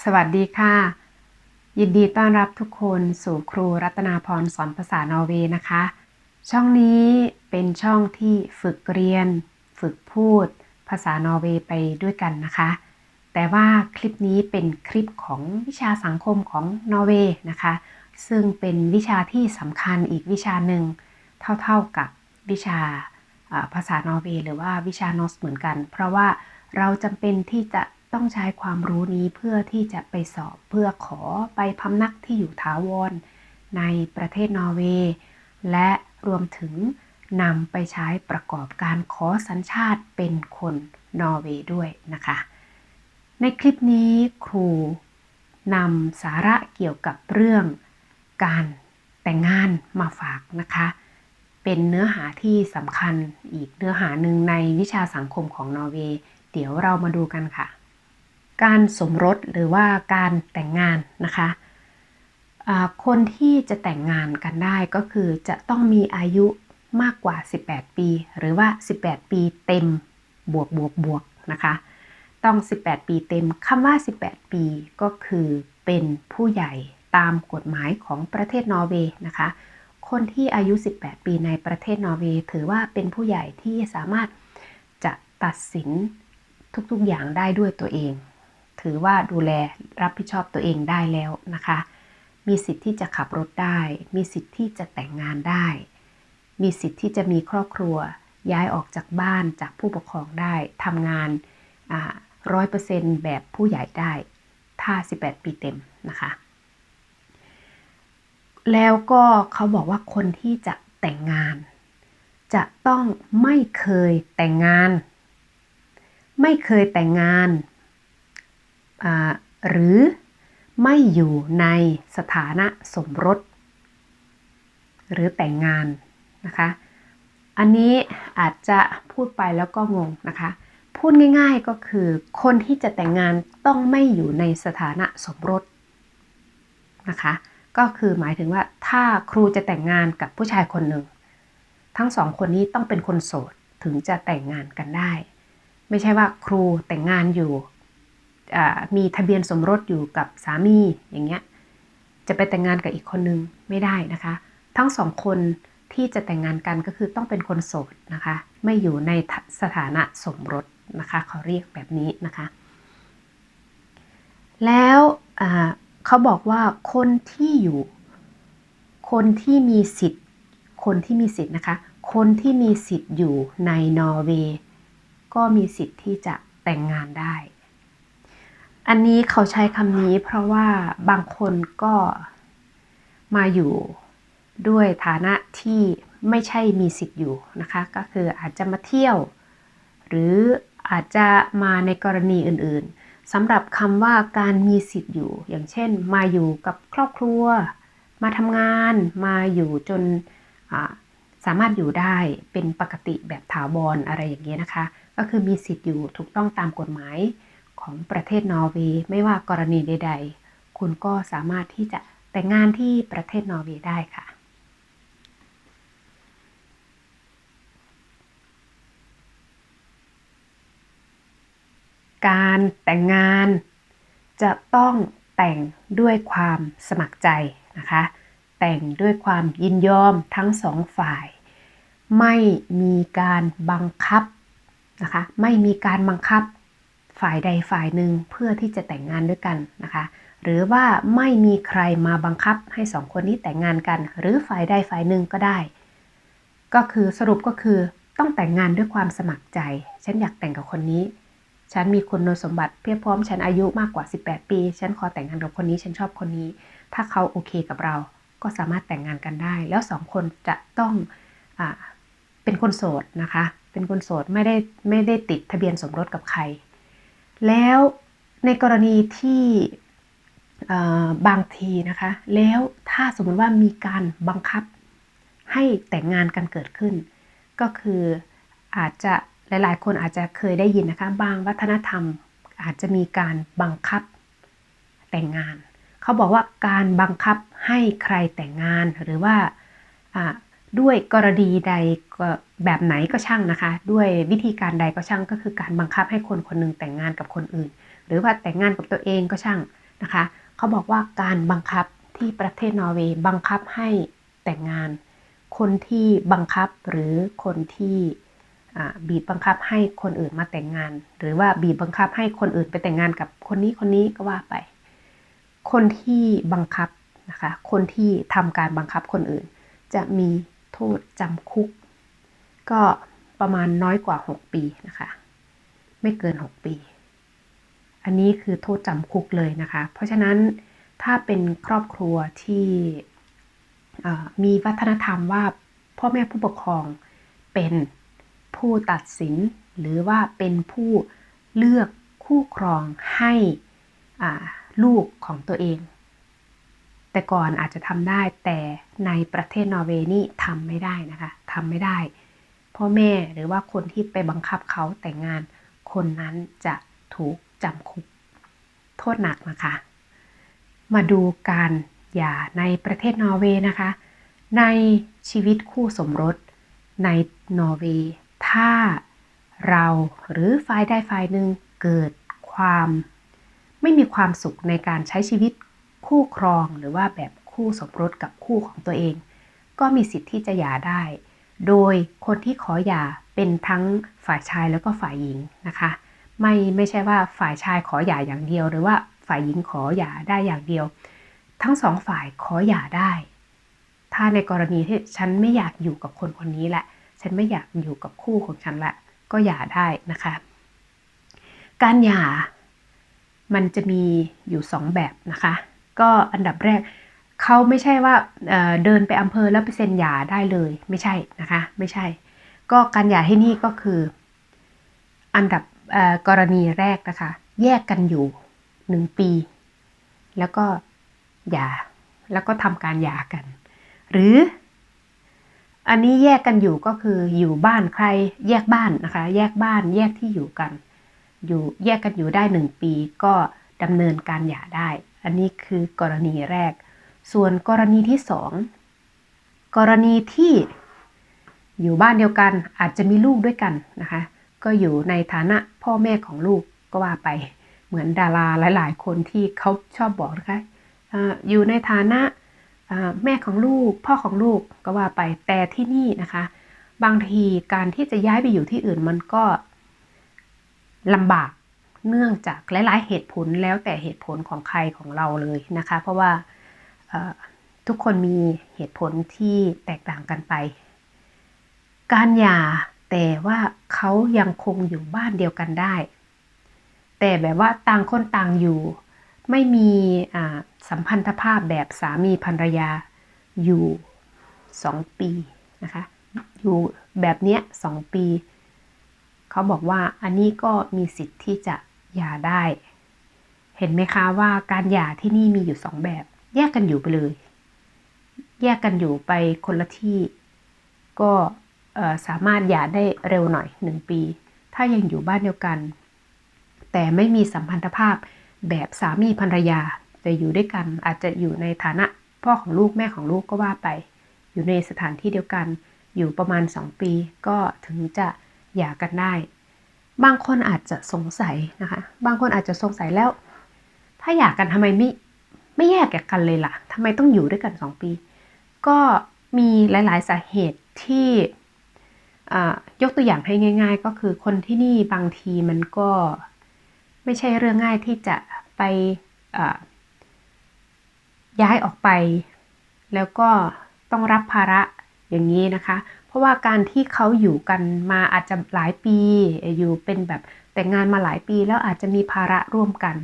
สวัสดีค่ะ ยินดีต้อนรับทุกคนสู่ครูรัตนาพรสอนภาษานอร์เวย์นะคะ ช่องนี้เป็นช่องที่ฝึกเรียน ฝึกพูด ภาษานอร์เวย์ไปด้วยกันนะคะ แต่ว่าคลิปนี้เป็นคลิปของวิชาสังคมของนอร์เวย์นะคะ ซึ่งเป็นวิชาที่สำคัญอีกวิชาหนึ่งเท่าๆกับวิชาภาษานอร์เวย์หรือว่าวิชานอสเหมือนกัน เพราะว่าเราจำเป็นที่จะ ต้องใช้ความรู้นี้เพื่อที่จะไปสอบเพื่อขอไปพำนักที่อยู่ถาวรในประเทศนอร์เวย์และรวมถึงนำไปใช้ประกอบการขอสัญชาติเป็นคนนอร์เวย์ด้วยนะคะ ในคลิปนี้ครูนำสาระเกี่ยวกับเรื่องการแต่งงานมาฝากนะคะ เป็นเนื้อหาที่สำคัญอีกเนื้อหาหนึ่งในวิชาสังคมของนอร์เวย์ เดี๋ยวเรามาดูกันค่ะ การสมรสหรือว่าการแต่งงานนะคะคนที่จะแต่งงานกันได้ก็คือจะต้องมีอายุมากกว่า 18 ปี หรือว่า 18 ปีเต็มบวกบวกบวกนะคะต้อง 18 ปีเต็มคำว่า 18 ปีก็คือเป็นผู้ใหญ่ตามกฎหมายของประเทศนอร์เวย์นะคะ คนที่อายุ 18 ปีในประเทศนอร์เวย์ถือว่าเป็นผู้ใหญ่ที่สามารถจะตัดสินทุกๆอย่างได้ด้วยตัวเอง ถือว่าดูแลรับผิดชอบตัวเองได้แล้วนะคะ มีสิทธิ์ที่จะขับรถได้ มีสิทธิ์ที่จะแต่งงานได้ มีสิทธิ์ที่จะมีครอบครัว ย้ายออกจากบ้านจากผู้ปกครองได้ทำงานร้อยเปอร์เซ็นต์แบบผู้ใหญ่ได้ ถ้า 18 ปีเต็มนะคะ แล้วก็เขาบอกว่าคนที่จะแต่งงาน จะต้องไม่เคยแต่งงาน ไม่เคยแต่งงาน หรือไม่อยู่ในสถานะสมรส หรือแต่งงานนะคะ อันนี้อาจจะพูดไปแล้วก็งงนะคะ พูดง่ายๆก็คือคนที่จะแต่งงานต้องไม่อยู่ในสถานะสมรสนะคะ ก็คือหมายถึงว่าถ้าครูจะแต่งงานกับผู้ชายคนหนึ่ง ทั้งสองคนนี้ต้องเป็นคนโสดถึงจะแต่งงานกันได้ ไม่ใช่ว่าครูแต่งงานอยู่ มีทะเบียนสมรสอยู่กับสามีอย่างเงี้ยจะไปแต่งงานกับอีกคนนึงไม่ได้นะคะ ทั้งสองคนที่จะแต่งงานกันก็คือต้องเป็นคนโสดนะคะ ไม่อยู่ในสถานะสมรสนะคะเขาเรียกแบบนี้นะคะ แล้วเขาบอกว่าคนที่อยู่ คนที่มีสิทธิ์ คนที่มีสิทธิ์นะคะ คนที่มีสิทธิ์อยู่ในนอร์เวย์ก็มีสิทธิ์ที่จะแต่งงานได้ อันนี้เขาใช้คำนี้เพราะว่าบางคนก็มาอยู่ด้วยฐานะที่ไม่ใช่มีสิทธิ์อยู่นะคะ ก็คืออาจจะมาเที่ยว หรืออาจจะมาในกรณีอื่นๆสำหรับคำว่าการมีสิทธิ์อยู่ อย่างเช่น มาอยู่กับครอบครัว มาทำงาน มาอยู่จนสามารถอยู่ได้เป็นปกติแบบถาวรออะไรอย่างเงี้ยนะคะ ก็คือมีสิทธิ์อยู่ถูกต้องตามกฎหมาย ของประเทศนอร์เวย์ไม่ว่ากรณีใด ๆ คุณก็สามารถที่จะแต่งงานที่ประเทศนอร์เวย์ได้ค่ะ การแต่งงานจะต้องแต่งด้วยความสมัครใจนะคะ แต่งด้วยความยินยอมทั้งสองฝ่าย ไม่มีการบังคับนะคะ ไม่มีการบังคับ ฝ่ายใดฝ่ายหนึ่งเพื่อที่จะแต่งงานด้วยกันนะคะ หรือว่าไม่มีใครมาบังคับให้สองคนนี้แต่งงานกัน หรือฝ่ายใดฝ่ายหนึ่งก็ได้ ก็คือสรุปก็คือต้องแต่งงานด้วยความสมัครใจ ฉันอยากแต่งกับคนนี้ ฉันมีคุณสมบัติเพียบพร้อมฉันอายุมากกว่า 18 ปี ฉันขอแต่งงานกับคนนี้ฉันชอบคนนี้ ถ้าเขาโอเคกับเราก็สามารถแต่งงานกันได้ แล้วสองคนจะต้องอเป็นคนโสดนะคะ เป็นคนโสดไม่ได้ไม่ได้ติดทะเบียนสมรสกับใคร แล้วในกรณีที่บางทีนะคะ แล้วถ้าสมมติว่ามีการบังคับให้แต่งงานกันเกิดขึ้น ก็คืออาจจะหลายๆ คนอาจจะเคยได้ยินนะคะบางวัฒนธรรมอาจจะมีการบังคับแต่งงาน เขาบอกว่าการบังคับให้ใครแต่งงานหรือว่า ด้วยกรณีใดแบบไหนก็ช่างนะคะ ด้วยวิธีการใดก็ช่างก็คือการบังคับให้คนคนหนึ่งแต่งงานกับคนอื่น หรือว่าแต่งงานกับตัวเองก็ช่างนะคะเขาบอกว่าการบังคับที่ประเทศนอร์เวย์บังคับให้แต่งงาน คนที่บังคับหรือคนที่บีบบังคับให้คนอื่นมาแต่งงาน หรือว่าบีบบังคับให้คนอื่นไปแต่งงานกับคนนี้คนนี้ก็ว่าไป คนที่บังคับนะคะคนที่ทำการบังคับคนอื่น จะมี โทษจำคุก ก็ประมาณน้อยกว่า 6 ปีนะคะ ไม่เกิน 6 ปี อันนี้คือโทษจำคุกเลยนะคะ เพราะฉะนั้นถ้าเป็นครอบครัวที่มีวัฒนธรรมว่าพ่อแม่ผู้ปกครองเป็นผู้ตัดสินหรือว่าเป็นผู้เลือกคู่ครองให้ลูกของตัวเอง แต่ก่อนอาจจะทำได้แต่ในประเทศนอร์เวย์นี่ทำไม่ได้นะคะทำไม่ได้ พ่อแม่หรือว่าคนที่ไปบังคับเขาแต่งงานคนนั้นจะถูกจำคุกโทษหนักนะคะ มาดูการหย่าในประเทศนอร์เวย์นะคะ ในชีวิตคู่สมรสในนอร์เวย์ถ้าเราหรือฝ่ายใดฝ่ายหนึ่งเกิดความ ไม่มีความสุขในการใช้ชีวิต คู่ครองหรือว่าแบบคู่สมรสกับคู่ของตัวเอง ก็มีสิทธิ์ที่จะหย่าได้ โดยคนที่ขอหย่าเป็นทั้งฝ่ายชายแล้วก็ฝ่ายหญิงนะคะ ไม่ไม่ใช่ว่าฝ่ายชายขอหย่าอย่างเดียว หรือว่าฝ่ายหญิงขอหย่าได้อย่างเดียว ทั้งสองฝ่ายขอหย่าได้ ถ้าในกรณีที่ฉันไม่อยากอยู่กับคนคนนี้แหละ ฉันไม่อยากอยู่กับคู่ของฉันละ ก็หย่าได้นะคะ การหย่ามันจะมีอยู่สองแบบนะคะ ก็อันดับแรกเขาไม่ใช่ว่าเเดินไปอำเภอแล้วไปเซ็นหย่าได้เลยไม่ใช่นะคะ ไม่ใช่ ก็การหย่าที่นี่ก็คือ อันดับกรณีแรกนะคะ แยกกันอยู่หนึ่งปี แล้วก็หย่าแล้วก็ทำการหย่ากัน หรือ อันนี้แยกกันอยู่ก็คืออยู่บ้านใครแยกบ้านนะคะ แยกบ้านแยกที่อยู่กัน อยู่แยกกันอยู่ได้หนึ่งปีก็ดำเนินการหย่าได้ อันนี้คือกรณีแรก ส่วนกรณีที่สองกรณีที่อยู่บ้านเดียวกันอาจจะมีลูกด้วยกันนะคะ ก็อยู่ในฐานะพ่อแม่ของลูกก็ว่าไป เหมือนดาราหลาย ๆ คนที่เขาชอบบอกนะคะอยู่ในฐานะแม่ของลูก พ่อของลูกก็ว่าไปแต่ที่นี่นะคะ บางทีการที่จะย้ายไปอยู่ที่อื่นมันก็ลำบาก เนื่องจากหลาย ๆ เหตุผลแล้วแต่เหตุผลของใครของเราเลยนะคะ เพราะว่าทุกคนมีเหตุผลที่แตกต่างกันไป การหย่าแต่ว่าเขายังคงอยู่บ้านเดียวกันได้ แต่แบบว่าต่างคนต่างอยู่ ไม่มีสัมพันธภาพแบบสามีภรรยาอยู่สองปีนะคะอยู่แบบเนี้ยสองปี เขาบอกว่าอันนี้ก็มีสิทธิ์ที่จะ หย่าได้ เห็นไหมคะว่าการหย่าที่นี่มีอยู่สองแบบ แยกกันอยู่ไปเลย แยกกันอยู่ไปคนละที่ ก็สามารถหย่าได้เร็วหน่อยหนึ่งปี ถ้ายังอยู่บ้านเดียวกัน แต่ไม่มีสัมพันธภาพแบบสามีภรรยาแต่อยู่ด้วยกันอาจจะอยู่ในฐานะพ่อของลูกแม่ของลูกก็ว่าไป อยู่ในสถานที่เดียวกัน อยู่ประมาณ 2 ปีก็ถึงจะหย่ากันได้ บางคนอาจจะสงสัยนะคะ บางคนอาจจะสงสัยแล้ว ถ้าหย่ากกันทำไมไม่ไม่แยกจากกันเลยล่ะทำไมต้องอยู่ด้วยกัน 2 ปี ก็มีหลาย ๆ สาเหตุที่ยกตัวอย่างให้ง่าย ๆ ก็คือคนที่นี่บางทีมันก็ไม่ใช่เรื่องง่ายที่จะไปย้ายออกไป แล้วก็ต้องรับภาระอย่างนี้นะคะ เพราะว่าการที่เขาอยู่กันมาอาจจะหลายปี อยู่เป็นแบบแต่งงานมาหลายปีแล้วอาจจะมีภาระร่วมกัน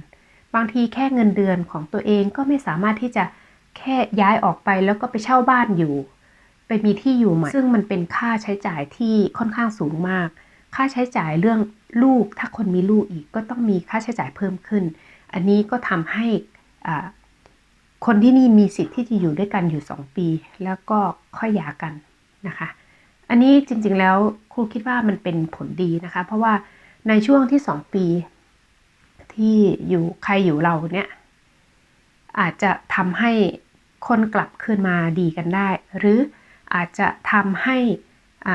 บางทีแค่เงินเดือนของตัวเองก็ไม่สามารถที่จะแค่ย้ายออกไปแล้วก็ไปเช่าบ้านอยู่ ไปมีที่อยู่ใหม่ ซึ่งมันเป็นค่าใช้จ่ายที่ค่อนข้างสูงมาก ค่าใช้จ่ายเรื่องลูกถ้าคนมีลูกอีกก็ต้องมีค่าใช้จ่ายเพิ่มขึ้น อันนี้ก็ทำให้คนที่นี่มีสิทธิ์ที่จะอยู่ด้วยกันอยู่ 2 ปี แล้วก็ค่อยหย่ากันนะคะ อันนี้จริงๆแล้วครูคิดว่ามันเป็นผลดีนะคะ เพราะว่าในช่วงที่ 2 ปี ที่อยู่ใครอยู่เราเนี่ยอาจจะทำให้คนกลับคืนมาดีกันได้ หรืออาจจะทำให้อ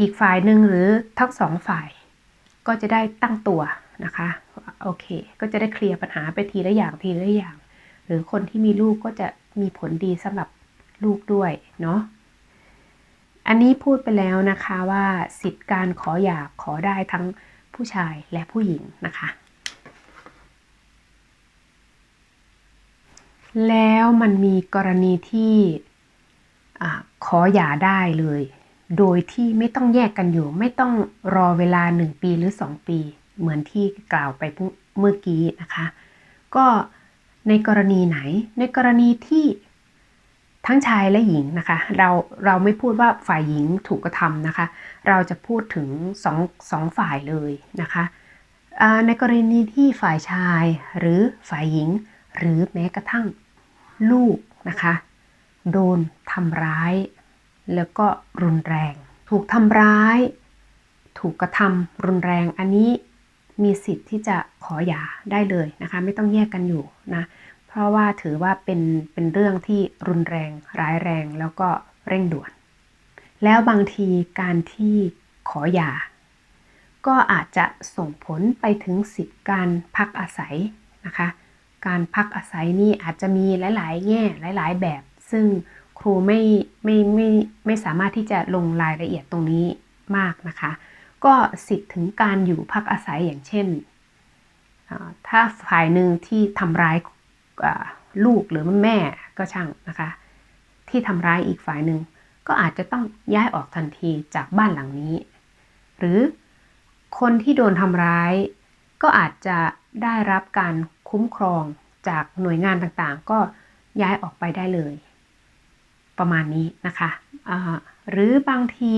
อีกฝ่ายหนึ่งหรือทั้งสองฝ่าย ก็จะได้ตั้งตัวนะคะโอเค ก็จะได้เคลียร์ปัญหาไปทีละอย่างทีละอย่าง หรือคนที่มีลูกก็จะมีผลดีสำหรับลูกด้วยเนาะ อันนี้พูดไปแล้วนะคะว่าสิทธิ์การขอหย่าขอได้ทั้งผู้ชายและผู้หญิงนะคะ แล้วมันมีกรณีที่ขอหย่าได้เลย โดยที่ไม่ต้องแยกกันอยู่ ไม่ต้องรอเวลา 1 ปีหรือ 2 ปี เหมือนที่กล่าวไปเมื่อกี้นะคะ ก็ในกรณีไหนในกรณีที่ ทั้งชายและหญิงนะคะ เราเราไม่พูดว่าฝ่ายหญิงถูกกระทำนะคะ เราจะพูดถึงสองสองฝ่ายเลยนะคะในกรณีที่ฝ่ายชายหรือฝ่ายหญิง หรือแม้กระทั่งลูกนะคะ โดนทำร้าย แล้วก็รุนแรง ถูกทำร้าย ถูกกระทำรุนแรงอันนี้มีสิทธิ์ที่จะขอหย่าได้เลยนะคะ ไม่ต้องแยกกันอยู่นะ ราะว่าถือว่าเป็นเป็นเรื่องที่รุนแรงร้ายแรงแล้วก็เร่งด่วน แล้วบางทีการที่ขอหย่าก็อาจจะส่งผลไปถึงสิทธิการพักอาศัยนะคะ การพักอาศัยนี่อาจจะมีหลาย ๆ แง่หลาย ๆ แบบ ซึ่งครูไม่ไม่ไม่ไม่สามารถที่จะลงรายละเอียดตรงนี้มากนะคะ ก็สิทธิ์ถึงการอยู่พักอาศัยอย่างเช่น ถ้าฝ่ายหนึ่งที่ทำร้าย ลูกหรือแม่ก็ช่างนะคะ ที่ทำร้ายอีกฝ่ายหนึ่งก็อาจจะต้องย้ายออกทันทีจากบ้านหลังนี้ หรือคนที่โดนทำร้าย ก็อาจจะได้รับการคุ้มครองจากหน่วยงานต่างๆ ก็ย้ายออกไปได้เลย ประมาณนี้นะคะหรือบางที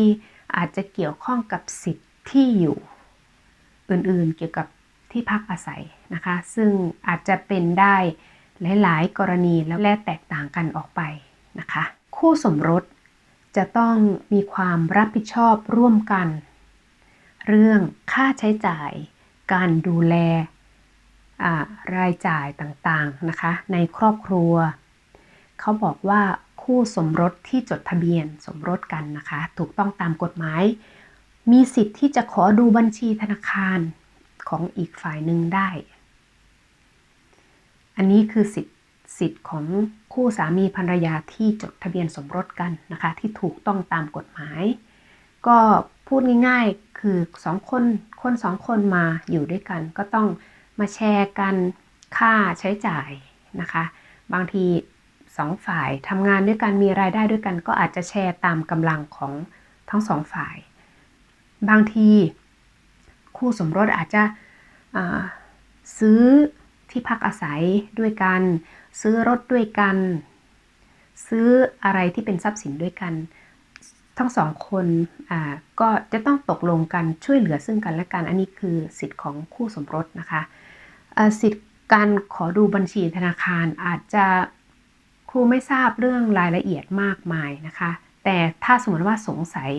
อาจจะเกี่ยวข้องกับสิทธิ์ที่อยู่ อื่นๆเกี่ยวกับที่พักอาศัยนะคะ ซึ่งอาจจะเป็นได้ หลายๆ กรณีแล้วและแตกต่างกันออกไปนะคะ คู่สมรสจะต้องมีความรับผิดชอบร่วมกัน เรื่องค่าใช้จ่าย การดูแลรายจ่ายต่างๆนะคะ ในครอบครัว เขาบอกว่าคู่สมรสที่จดทะเบียนสมรสกันนะคะ ถูกต้องตามกฎหมาย มีสิทธิ์ที่จะขอดูบัญชีธนาคารของอีกฝ่ายหนึ่งได้ อันนี้คือสิทธิสิทธิ์ของคู่สามีภรรยาที่จดทะเบียนสมรสกันนะคะ ที่ถูกต้องตามกฎหมาย ก็พูดง่ายๆคือสองคนคนสองคนมาอยู่ด้วยกัน ก็ต้องมาแชร์กันค่าใช้จ่ายนะคะ บางทีสองฝ่ายทำงานด้วยกันมีรายได้ด้วยกัน ก็อาจจะแชร์ตามกำลังของทั้งสองฝ่าย บางทีคู่สมรสอาจจะซื้อ ที่พักอาศัยด้วยกัน ซื้อรถด้วยกัน ซื้ออะไรที่เป็นทรัพย์สินด้วยกัน ทั้งสองคนก็จะต้องตกลงกันช่วยเหลือซึ่งกันและกัน อันนี้คือสิทธิ์ของคู่สมรสนะคะสิทธิ์การขอดูบัญชีธนาคารอาจจะครูไม่ทราบเรื่องรายละเอียดมากมายนะคะ แต่ถ้าสมมติว่าสงสัย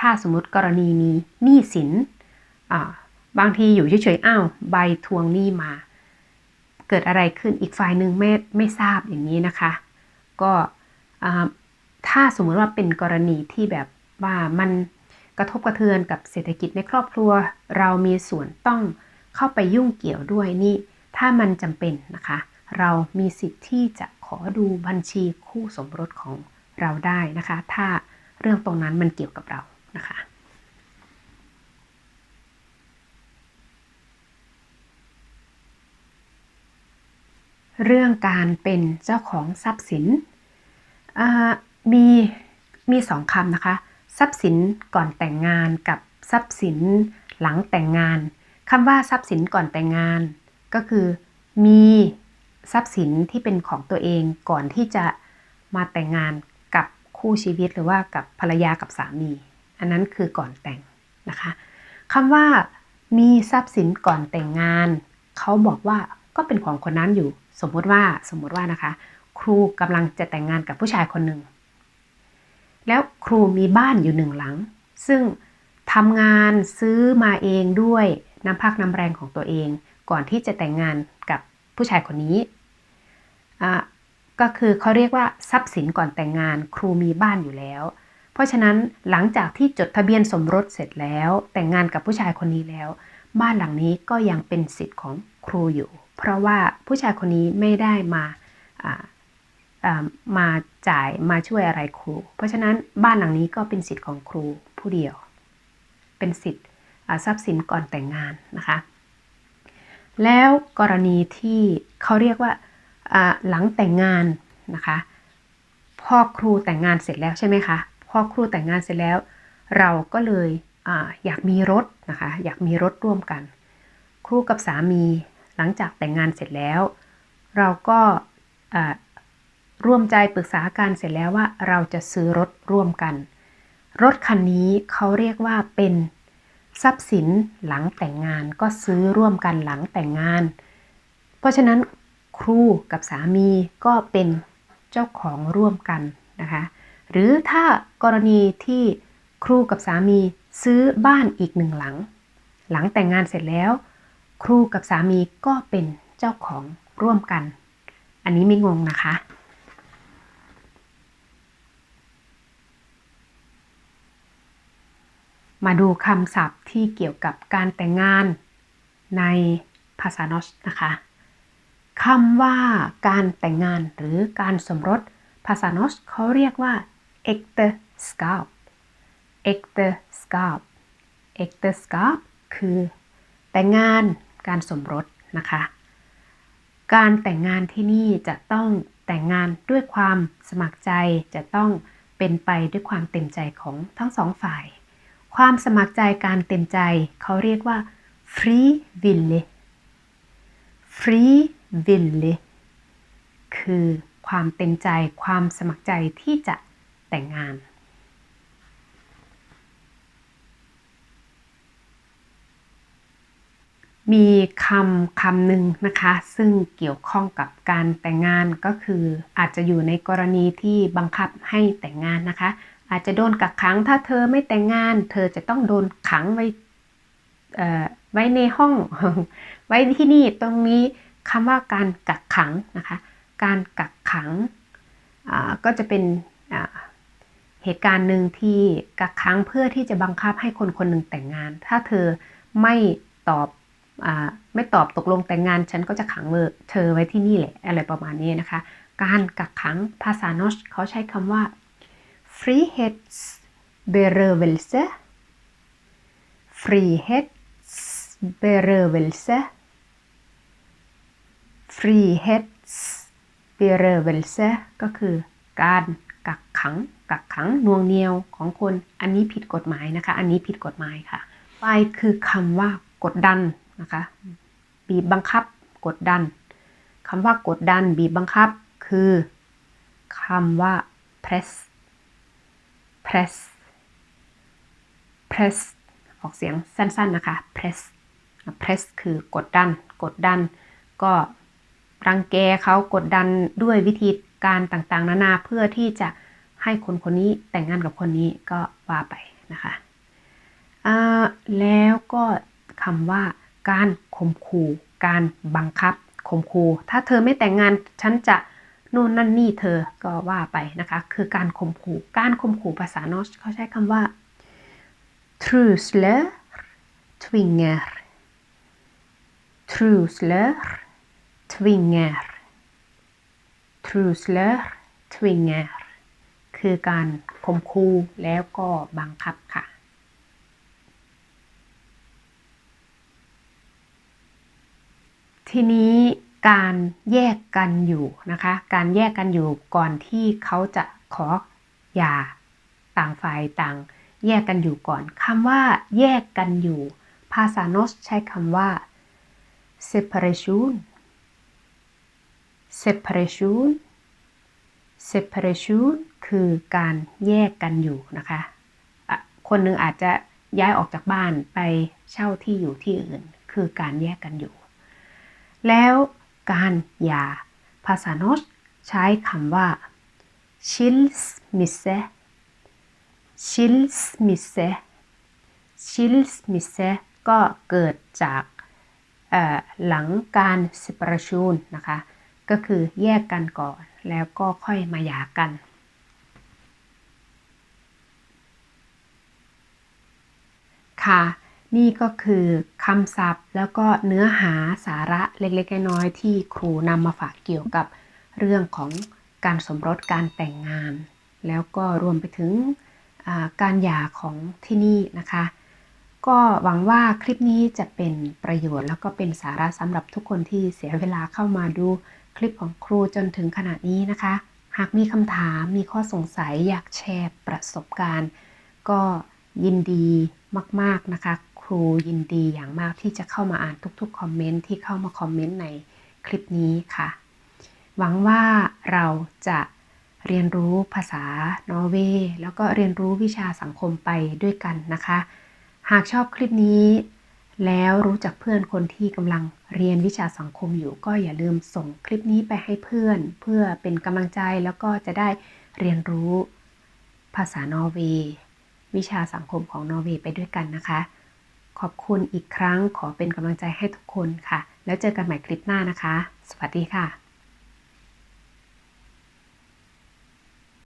ถ้าสมมติกรณีมีหนี้สินบางทีอยู่เฉยๆอ้าวใบทวงหนี้มา เกิดอะไรขึ้นอีกฝ่ายหนึ่งไม่ไม่ทราบอย่างนี้นะคะ ก็ถ้าสมมติว่าเป็นกรณีที่แบบว่ามันกระทบกระเทือนกับเศรษฐกิจในครอบครัว เรามีส่วนต้องเข้าไปยุ่งเกี่ยวด้วยนี่ ถ้ามันจำเป็นนะคะ เรามีสิทธิ์ที่จะขอดูบัญชีคู่สมรสของเราได้นะคะ ถ้าเรื่องตรงนั้นมันเกี่ยวกับเรานะคะ เรื่องการเป็นเจ้าของทรัพย์สินมีมีสองคำนะคะ ทรัพย์สินก่อนแต่งงานกับทรัพย์สินหลังแต่งงานคำว่าทรัพย์สินก่อนแต่งงาน ก็คือ มีทรัพย์สินที่เป็นของตัวเองก่อนที่จะมาแต่งงานกับคู่ชีวิตหรือว่ากับภรรยากับสามี อันนั้นคือก่อนแต่งนะคะคำว่ามีทรัพย์สินก่อนแต่งงาน เขาบอกว่า ก็เป็นของคนนั้นอยู่ สมมติว่าสมมติว่านะคะ ครูกำลังจะแต่งงานกับผู้ชายคนหนึ่ง แล้วครูมีบ้านอยู่หนึ่งหลัง ซึ่งทำงานซื้อมาเองด้วยน้ำพักน้ำแรงของตัวเอง ก่อนที่จะแต่งงานกับผู้ชายคนนี้ก็คือเขาเรียกว่าทรัพย์สินก่อนแต่งงาน ครูมีบ้านอยู่แล้ว เพราะฉะนั้นหลังจากที่จดทะเบียนสมรสเสร็จแล้ว แต่งงานกับผู้ชายคนนี้แล้ว บ้านหลังนี้ก็ยังเป็นสิทธิ์ของครูอยู่ เพราะว่าผู้ชายคนนี้ไม่ได้มามาจ่ายมาช่วยอะไรครู เพราะฉะนั้นบ้านหลังนี้ก็เป็นสิทธิ์ของครูผู้เดียว เป็นสิทธิ์ทรัพย์สินก่อนแต่งงานนะคะ แล้วกรณีที่เขาเรียกว่าหลังแต่งงานนะคะพ่อครูแต่งงานเสร็จแล้วใช่ไหมคะพ่อครูแต่งงานเสร็จแล้ว เราก็เลยออยากมีรถนะคะ อยากมีรถร่วมกัน ครูกับสามี หลังจากแต่งงานเสร็จแล้ว เราก็ร่วมใจปรึกษาการเสร็จแล้วว่าเราจะซื้อรถร่วมกัน รถคันนี้เขาเรียกว่าเป็นทรัพย์สินหลังแต่งงานก็ซื้อร่วมกันหลังแต่งงาน เพราะฉะนั้นครูกับสามีก็เป็นเจ้าของร่วมกันนะคะ หรือถ้ากรณีที่ครูกับสามีซื้อบ้านอีกหนึ่งหลัง หลังแต่งงานเสร็จแล้ว ครูกับสามีก็เป็นเจ้าของร่วมกัน อันนี้ไม่งงนะคะ มาดูคำศัพท์ที่เกี่ยวกับการแต่งงานในภาษานอชนะคะคำว่าการแต่งงานหรือการสมรส ภาษานอสเขาเรียกว่า e k t e s k a p e k t e s k a p e k t e s k a p คือแต่งงาน การสมรสนะคะ การแต่งงานที่นี่จะต้องแต่งงานด้วยความสมัครใจจะต้องเป็นไปด้วยความเต็มใจของทั้งสองฝ่าย ความสมัครใจการเต็มใจเขาเรียกว่า free will free ville คือความเต็มใจความสมัครใจที่จะแต่งงาน มีคำคำหนึ่งนะคะ ซึ่งเกี่ยวข้องกับการแต่งงานก็คืออาจจะอยู่ในกรณีที่บังคับให้แต่งงานนะคะ อาจจะโดนกักขังถ้าเธอไม่แต่งงาน เธอจะต้องโดนขังไว้ไว้ในห้อง ไว้ที่นี่ตรงนี้คำว่าการกักขังนะคะ การกักขังก็จะเป็นเหตุการณ์หนึ่งที่กักขังเพื่อที่จะบังคับให้คนคนหนึ่งแต่งงาน ถ้าเธอไม่ตอบ ไม่ตอบตกลงแต่งงาน ฉันก็จะขังเธอไว้ที่นี่แหละ อะไรประมาณนี้นะคะ การกักขังภาษานอชเขาใช้คำว่า frihetsberövelse frihetsberövelse frihetsberövelse ก็คือการกักขัง กักขังนวงเหนียวของคน อันนี้ผิดกฎหมายนะคะ อันนี้ผิดกฎหมายค่ะ ไปคือคำว่ากดดัน นะคะบีบบังคับกดดันคำว่ากดดันบีบบังคับคือคำว่า press press press ออกเสียงสั้นๆนะคะ press press คือกดดัน กดดัน ก็รังแกเขากดดันด้วยวิธีการต่างๆ นานาเพื่อที่จะให้คนคนนี้แต่งงานกับคนนี้ก็ว่าไปนะคะแล้วก็คำว่า การข่มขู่ การบังคับข่มขู่ ถ้าเธอไม่แต่งงานฉันจะนู่นนั่นนี่เธอก็ว่าไปนะคะ คือการข่มขู่ การข่มขู่ภาษานอสเขาใช้คำว่า trusler twinger trusler twinger trusler twinger คือการข่มขู่แล้วก็บังคับค่ะ ทีนี้การแยกกันอยู่นะคะ การแยกกันอยู่ก่อนที่เขาจะขอหย่าต่างฝ่ายต่าง แยกกันอยู่ก่อนคำว่า แยกกันอยู่ ภาษาโนสใช้คำว่า separation separation separation คือการแยกกันอยู่นะคะ คนหนึ่งอาจจะย้ายออกจากบ้านไปเช่าที่อยู่ที่อื่น คือการแยกกันอยู่ แล้วการหย่าภาษาโนสใช้คำว่า skilsmisse skilsmisse skilsmisse ก็เกิดจากหลังการ separation นะคะ ก็คือแยกกันก่อนแล้วก็ค่อยมาหย่ากัน ค่ะ นี่ก็คือคำศัพท์แล้วก็เนื้อหาสาระเล็กๆน้อยๆที่ครูนำมาฝากเกี่ยวกับเรื่องของการสมรสการแต่งงาน แล้วก็รวมไปถึงการหย่าของที่นี่นะคะ ก็หวังว่าคลิปนี้จะเป็นประโยชน์ แล้วก็เป็นสาระสำหรับทุกคนที่เสียเวลาเข้ามาดูคลิปของครูจนถึงขณะนี้นะคะ หากมีคำถามมีข้อสงสัยอยากแชร์ประสบการณ์ ก็ยินดีมาก ๆนะคะ รูยินดีอย่างมากที่จะเข้ามาอ่านทุกๆคอมเมนต์ที่เข้ามาคอมเมนต์ในคลิปนี้ค่ะ หวังว่าเราจะเรียนรู้ภาษานอร์เวย์แล้วก็เรียนรู้วิชาสังคมไปด้วยกันนะคะ หากชอบคลิปนี้ แล้วรู้จักเพื่อนคนที่กำลังเรียนวิชาสังคมอยู่ ก็อย่าลืมส่งคลิปนี้ไปให้เพื่อน เพื่อเป็นกำลังใจแล้วก็จะได้เรียนรู้ภาษานอร์เวย์วิชาสังคมของนอร์เวย์ไปด้วยกันนะคะ ขอบคุณอีกครั้งขอเป็นกำลังใจให้ทุกคนค่ะ แล้วเจอกันใหม่คลิปหน้านะคะ สวัสดีค่ะ